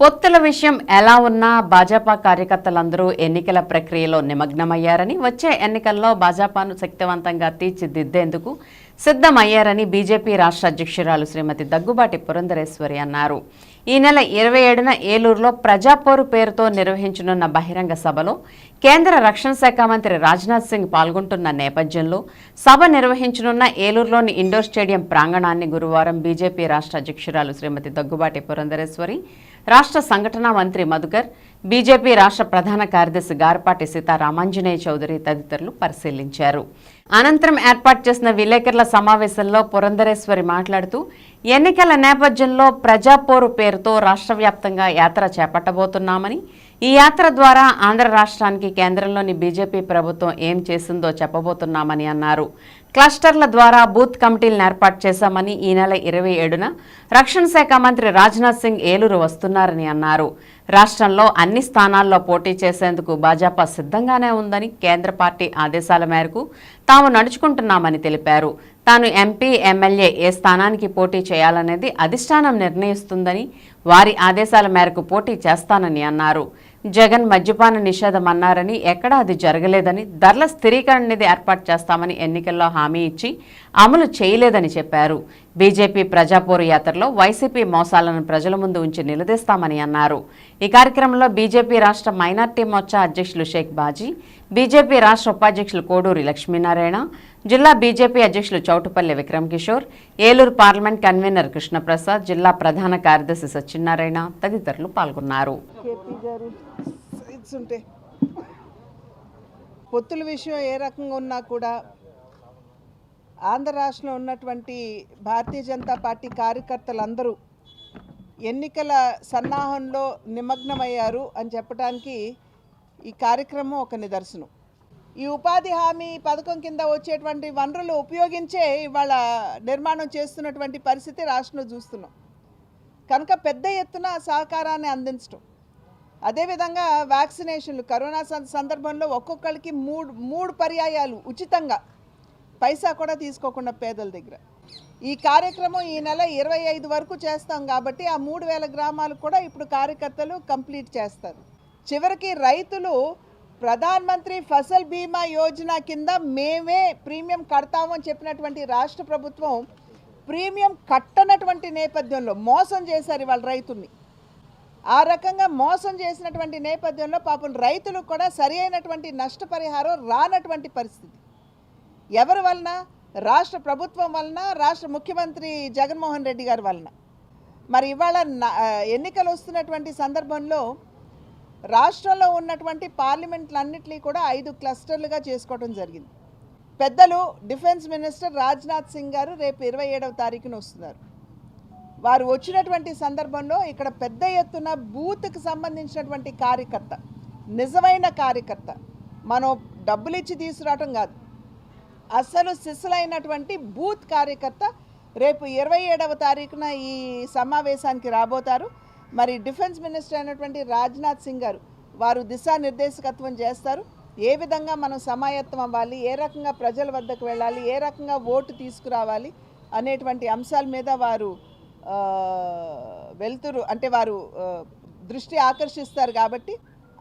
పొత్తుల విషయం ఎలా ఉన్నా భాజపా కార్యకర్తలందరూ ఎన్నికల ప్రక్రియలో నిమగ్నమయ్యారని వచ్చే ఎన్నికల్లో భాజపాను శక్తివంతంగా తీర్చిదిద్దేందుకు సిద్ధమయ్యారని బీజేపీ రాష్ట్ర అధ్యక్షురాలు శ్రీమతి దగ్గుబాటి పురంధరేశ్వరి అన్నారు. ఈ నెల ఇరవై ఏడున ఏలూరులో ప్రజాపోరు పేరుతో నిర్వహించనున్న బహిరంగ సభలో కేంద్ర రక్షణ శాఖ మంత్రి రాజ్నాథ్ సింగ్ పాల్గొంటున్న నేపథ్యంలో సభ నిర్వహించనున్న ఏలూరులోని ఇండోర్ స్టేడియం ప్రాంగణాన్ని గురువారం బీజేపీ రాష్ట్ర అధ్యక్షురాలు శ్రీమతి దగ్గుబాటి పురంధరేశ్వరి రాష్ట్ర సంఘటన మంత్రి మధుకర్ బీజేపీ రాష్ట్ర ప్రధాన కార్యదర్శి గారపాటి సీతారామాంజనేయ చౌదరి తదితరులు పరిశీలించారు. అనంతరం ఏర్పాటు చేసిన విలేకరుల సమావేశంలో పురంధరేశ్వరి మాట్లాడుతూ ఎన్నికల నేపథ్యంలో ప్రజాపోరు పేరుతో రాష్ట్ర వ్యాప్తంగా యాత్ర చేపట్టబోతున్నామని ఈ యాత్ర ద్వారా ఆంధ్ర రాష్ట్రానికి కేంద్రంలోని బీజేపీ ప్రభుత్వం ఏం చేసిందో చెప్పబోతున్నామని అన్నారు. క్లస్టర్ల ద్వారా బూత్ కమిటీలను ఏర్పాటు చేశామని ఈ నెల ఇరవై ఏడున రక్షణ శాఖ మంత్రి రాజ్నాథ్ సింగ్ ఏలూరు వస్తున్నారని అన్నారు. రాష్ట్రంలో అన్ని స్థానాల్లో పోటీ చేసేందుకు భాజపా సిద్ధంగానే ఉందని కేంద్ర పార్టీ ఆదేశాల మేరకు తాము నడుచుకుంటున్నామని తెలిపారు. తాను ఎంపీ ఎమ్మెల్యే ఏ స్థానానికి పోటీ చేయాలనేది అధిష్టానం నిర్ణయిస్తుందని వారి ఆదేశాల మేరకు పోటీ చేస్తానని అన్నారు. జగన్ మద్యపాన నిషేధం అన్నారని ఎక్కడా అది జరగలేదని ధరల స్థిరీకరణ నిధి ఏర్పాటు చేస్తామని ఎన్నికల్లో హామీ ఇచ్చి అమలు చేయలేదని చెప్పారు. బీజేపీ ప్రజాపోరు యాత్రలో వైసీపీ మోసాలను ప్రజల ముందు ఉంచి నిలదీస్తామని అన్నారు. ఈ కార్యక్రమంలో బీజేపీ రాష్ట్ర మైనార్టీ మోర్చా అధ్యక్షులు షేక్ బాజీ బీజేపీ రాష్ట్ర ఉపాధ్యక్షులు కోడూరి లక్ష్మీనారాయణ జిల్లా బీజేపీ అధ్యక్షులు చౌటుపల్లి విక్రమ్ కిషోర్ ఏలూరు పార్లమెంట్ కన్వీనర్ కృష్ణప్రసాద్ జిల్లా ప్రధాన కార్యదర్శి సత్యనారాయణ తదితరులు పాల్గొన్నారు. పొత్తుల విషయం ఏ రకంగా ఉన్నా కూడా ఆంధ్ర రాష్ట్రంలో ఉన్నటువంటి భారతీయ జనతా పార్టీ కార్యకర్తలందరూ ఎన్నికల సన్నాహంలో నిమగ్నమయ్యారు అని చెప్పడానికి ఈ కార్యక్రమం ఒక నిదర్శనం. ఈ ఉపాధి హామీ పథకం కింద వచ్చేటువంటి వనరులు ఉపయోగించే ఇవాళ నిర్మాణం చేస్తున్నటువంటి పరిస్థితి రాష్ట్రంలో చూస్తున్నాం. కనుక పెద్ద ఎత్తున సహకారాన్ని అందించడం అదేవిధంగా వ్యాక్సినేషన్లు కరోనా సందర్భంలో ఒక్కొక్కరికి మూడు మూడు పర్యాయాలు ఉచితంగా పైసా కూడా తీసుకోకుండా పేదల దగ్గర. ఈ కార్యక్రమం ఈ నెల ఇరవై ఐదు వరకు చేస్తాం కాబట్టి ఆ మూడు వేల గ్రామాలు కూడా ఇప్పుడు కార్యకర్తలు కంప్లీట్ చేస్తారు. చివరికి రైతులు ప్రధాన్ మంత్రి ఫసల్ బీమా యోజన కింద మేమే ప్రీమియం కడతామని చెప్పినటువంటి రాష్ట్ర ప్రభుత్వం ప్రీమియం కట్టనటువంటి నేపథ్యంలో మోసం చేశారు వాళ్ళ రైతుల్ని. ఆ రకంగా మోసం చేసినటువంటి నేపథ్యంలో పాపం రైతులకు కూడా సరి అయినటువంటి నష్టపరిహారం రానటువంటి పరిస్థితి. ఎవరి వలన? రాష్ట్ర ప్రభుత్వం వలన రాష్ట్ర ముఖ్యమంత్రి జగన్మోహన్ రెడ్డి గారి వలన. మరి ఇవాళ ఎన్నికలు వస్తున్నటువంటి సందర్భంలో రాష్ట్రంలో ఉన్నటువంటి పార్లమెంట్లన్నింటినీ కూడా ఐదు క్లస్టర్లుగా చేసుకోవడం జరిగింది. పెద్దలు డిఫెన్స్ మినిస్టర్ రాజ్నాథ్ సింగ్ గారు రేపు ఇరవై ఏడవ తారీఖున వస్తున్నారు. వారు వచ్చినటువంటి సందర్భంలో ఇక్కడ పెద్ద ఎత్తున బూత్కి సంబంధించినటువంటి కార్యకర్త నిజమైన కార్యకర్త మనం డబ్బులు ఇచ్చి తీసుకురావటం కాదు. అసలు సిస్సులైనటువంటి బూత్ కార్యకర్త రేపు ఇరవై ఏడవ తారీఖున ఈ సమావేశానికి రాబోతారు. మరి డిఫెన్స్ మినిస్టర్ అయినటువంటి రాజ్నాథ్ సింగ్ గారు వారు దిశానిర్దేశకత్వం చేస్తారు. ఏ విధంగా మనం సమాయత్తం అవ్వాలి? ఏ రకంగా ప్రజల వద్దకు వెళ్ళాలి? ఏ రకంగా ఓటు తీసుకురావాలి? అనేటువంటి అంశాల మీద వారు వెళ్తురు. అంటే వారు దృష్టి ఆకర్షిస్తారు కాబట్టి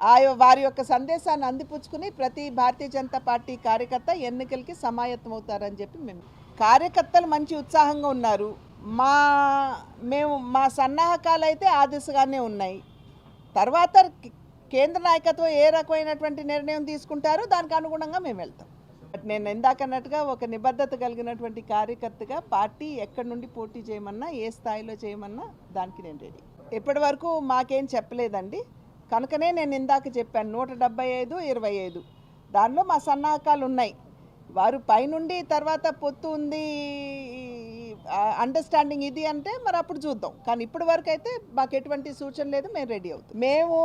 ఆ వారి యొక్క సందేశాన్ని అందిపుచ్చుకుని ప్రతి భారతీయ జనతా పార్టీ కార్యకర్త ఎన్నికలకి సమాయత్తం అవుతారని చెప్పి మేము కార్యకర్తలు మంచి ఉత్సాహంగా ఉన్నారు. మా మేము మా సన్నాహకాలు అయితే ఆ దిశగానే ఉన్నాయి. తర్వాత కేంద్ర నాయకత్వం ఏ రకమైనటువంటి నిర్ణయం తీసుకుంటారో దానికి అనుగుణంగా మేము వెళ్తాం. బట్ నేను ఇందాక అన్నట్టుగా ఒక నిబద్ధత కలిగినటువంటి కార్యకర్తగా పార్టీ ఎక్కడి నుండి పోటీ చేయమన్నా ఏ స్థాయిలో చేయమన్నా దానికి నేను రెడీ ఇప్పటి వరకు మాకేం చెప్పలేదండి. కనుకనే నేను ఇందాక చెప్పాను నూట డెబ్బై ఐదు ఇరవై ఐదు. దానిలో మా సన్నాహకాలు ఉన్నాయి. వారు పైనుండి తర్వాత పొత్తు ఉంది అండర్స్టాండింగ్ ఇది అంటే మరి అప్పుడు చూద్దాం. కానీ ఇప్పటి వరకు అయితే మాకు ఎటువంటి సూచన లేదు మేము రెడీ అవుతాం. మేము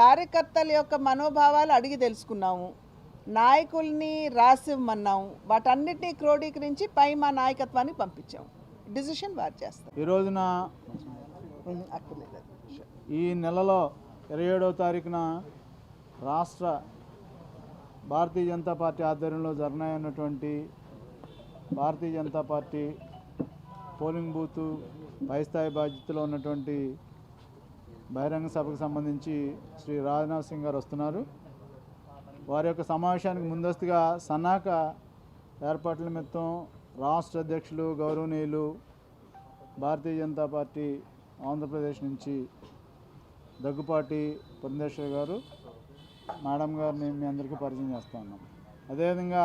కార్యకర్తల యొక్క మనోభావాలు అడిగి తెలుసుకున్నాము. నాయకుల్ని రాసిమ్మన్నాము వాటన్నిటినీ క్రోడీకరించి పై మా నాయకత్వానికి పంపించాము. డిసిషన్ వారు చేస్తారు. ఈ రోజున ఈ నెలలో ఇరవై ఏడవ తారీఖున రాష్ట్ర భారతీయ జనతా పార్టీ ఆధ్వర్యంలో జరగనున్నటువంటి Bharatiya Janata party polling booth పైస్థాయి బాధ్యతలో ఉన్నటువంటి బహిరంగ సభకు సంబంధించి శ్రీ రాజ్నాథ్ సింగ్ గారు వస్తున్నారు. వారి యొక్క సమావేశానికి ముందస్తుగా సన్నాక ఏర్పాట్ల నిమిత్తం రాష్ట్ర అధ్యక్షులు గౌరవనీయులు భారతీయ జనతా పార్టీ ఆంధ్రప్రదేశ్ నుంచి దగ్గుపాటి పురంధేశ్వరి గారు మేడం గారిని మీ అందరికీ పరిచయం చేస్తా ఉన్నాం. అదేవిధంగా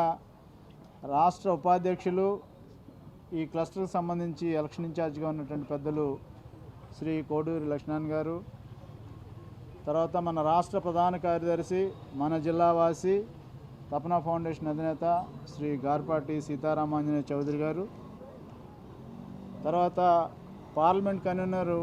రాష్ట్ర ఉపాధ్యక్షులు ఈ క్లస్టర్కి సంబంధించి ఎలక్షన్ ఇన్ఛార్జ్గా ఉన్నటువంటి పెద్దలు శ్రీ కోడూరి లక్ష్మణ్ గారు తర్వాత మన రాష్ట్ర ప్రధాన కార్యదర్శి మన జిల్లావాసి తపన ఫౌండేషన్ అధినేత శ్రీ గార్పాటి సీతారామాంజనేయ చౌదరి గారు తర్వాత పార్లమెంట్ కన్వీనరు